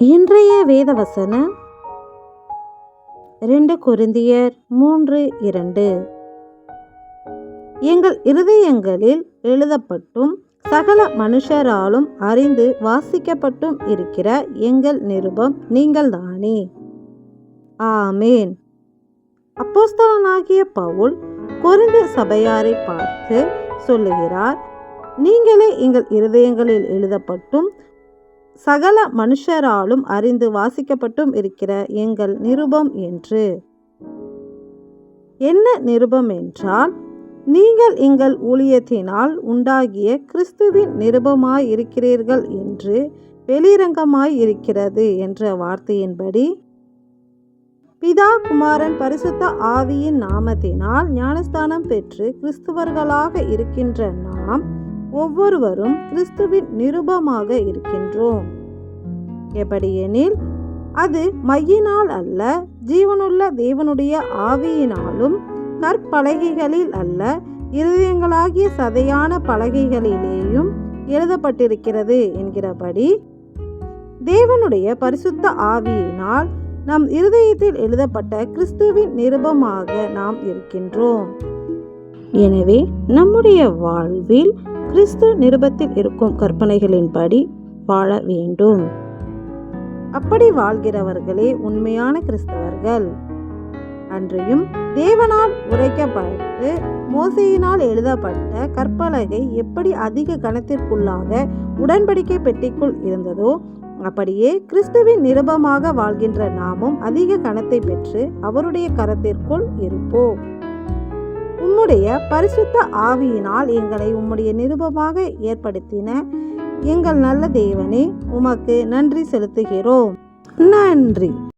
இன்றைய வேதவசனம் ரெண்டு குருந்தியர் மூன்று இரண்டு. எங்கள் இருதயங்களில் எழுதப்பட்டும் சகல மனுஷராலும் அறிந்து வாசிக்கப்பட்டும் இருக்கிற எங்கள் நிருபம் நீங்கள் தானே ஆமேன். அப்போஸ்தலனாகிய பவுல் கொரிந்து சபையாரை பார்த்து சொல்லுகிறார் நீங்களே எங்கள் இருதயங்களில் எழுதப்பட்டும் சகல மனுஷராலும் அறிந்து வாசிக்கப்பட்டும் இருக்கிற எங்கள் நிருபம் என்று. என்ன நிருபம் என்றால் நீங்கள் எங்கள் ஊழியத்தினால் உண்டாகிய கிறிஸ்துவின் நிருபமாய் இருக்கிறீர்கள் என்று வெளிரங்கமாய் இருக்கிறது என்ற வார்த்தையின்படி பிதா குமாரன் பரிசுத்த ஆவியின் நாமத்தினால் ஞானஸ்தானம் பெற்று கிறிஸ்துவர்களாக இருக்கின்ற நாம் ஒவ்வொருவரும் கிறிஸ்துவின் நிருபமாக இருக்கின்றோம். எப்படியெனில் அது மையினால் அல்ல ஜீவனுள்ள தேவனுடைய ஆவியினாலும் கற்பலகைகளில் அல்ல இருதயங்களாகிய சதையான பலகைகளிலேயும் எழுதப்பட்டிருக்கிறது என்கிறபடி தேவனுடைய பரிசுத்த ஆவியினால் நம் இருதயத்தில் எழுதப்பட்ட கிறிஸ்துவின் நிருபமாக நாம் இருக்கின்றோம். எனவே நம்முடைய வாழ்வில் கிறிஸ்து நிருபத்தில் இருக்கும் கற்பனைகளின்படி வாழ வேண்டும். அப்படி வாழ்கிறவர்களே உண்மையான கிறிஸ்தவர்கள். அன்றையும் தேவனால் உரைக்கப்பட்டு மோசையினால் எழுதப்பட்ட கற்பலகை எப்படி அதிக கணத்திற்குள்ளாக உடன்படிக்கை பெட்டிக்குள் இருந்ததோ அப்படியே கிறிஸ்துவின் நிருபமாக வாழ்கின்ற நாமும் அதிக கணத்தை பெற்று அவருடைய கரத்திற்குள் இருப்போம். உம்முடைய பரிசுத்த ஆவியினால் எங்களை உம்முடைய நிருபமாக ஏற்படுத்தின எங்கள் நல்ல தேவனே உமக்கு நன்றி செலுத்துகிறோம். நன்றி.